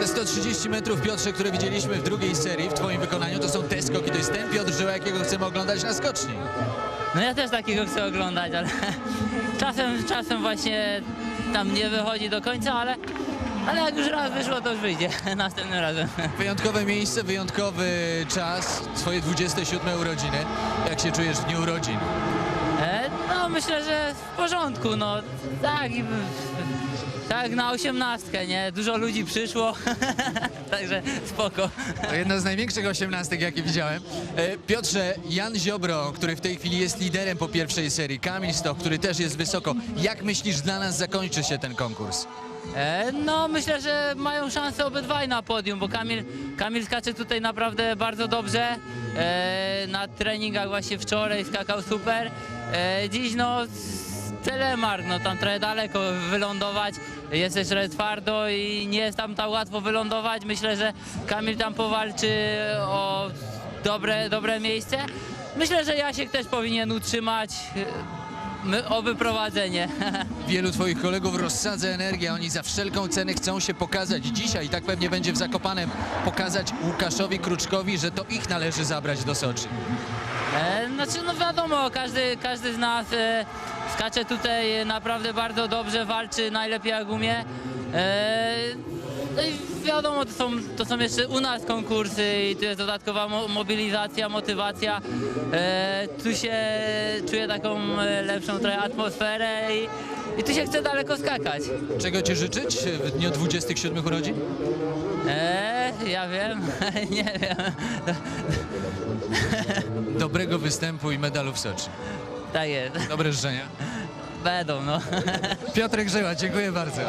Te 130 metrów, Piotrze, które widzieliśmy w drugiej serii, w twoim wykonaniu, to są te skoki, to jest ten Piotr Żyła, jakiego chcemy oglądać na skoczni. No ja też takiego chcę oglądać, ale czasem, czasem właśnie tam nie wychodzi do końca, ale, ale jak już raz wyszło, to już wyjdzie następnym razem. Wyjątkowe miejsce, wyjątkowy czas, twoje 27 urodziny. Jak się czujesz w dniu urodzin? No myślę, że w porządku, no tak, tak na osiemnastkę, nie? Dużo ludzi przyszło, także spoko. To jedna z największych osiemnastek, jakie widziałem. E, Piotrze, Jan Ziobro, który w tej chwili jest liderem po pierwszej serii, Kamil Stoch, który też jest wysoko. Jak myślisz, dla nas zakończy się ten konkurs? E, no myślę, że mają szansę obydwaj na podium, bo Kamil, Kamil skacze tutaj naprawdę bardzo dobrze. E, na treningach właśnie wczoraj skakał super. E, dziś no telemark, no tam trochę daleko wylądować. Jest jeszcze twardo i nie jest tam tak łatwo wylądować. Myślę, że Kamil tam powalczy o dobre, dobre miejsce. Myślę, że Jasiek też powinien utrzymać o wyprowadzenie. Wielu twoich kolegów rozsadza energię, oni za wszelką cenę chcą się pokazać dzisiaj, i tak pewnie będzie w Zakopanem, pokazać Łukaszowi Kruczkowi, że to ich należy zabrać do Soczi. E, Znaczy, no wiadomo, każdy, każdy z nas e, skacze tutaj naprawdę bardzo dobrze, walczy najlepiej jak umie. E, no i wiadomo, to są, to są jeszcze u nas konkursy i tu jest dodatkowa mo mobilizacja, motywacja. E, tu się czuje taką e, lepszą trochę atmosferę i, i tu się chce daleko skakać. Czego ci życzyć w dniu 27 urodzin? E, ja wiem, nie wiem. Dobrego występu i medalu w Soczi. Tak jest, Dobre życzenia. będą no. Piotrek Żyła, dziękuję bardzo.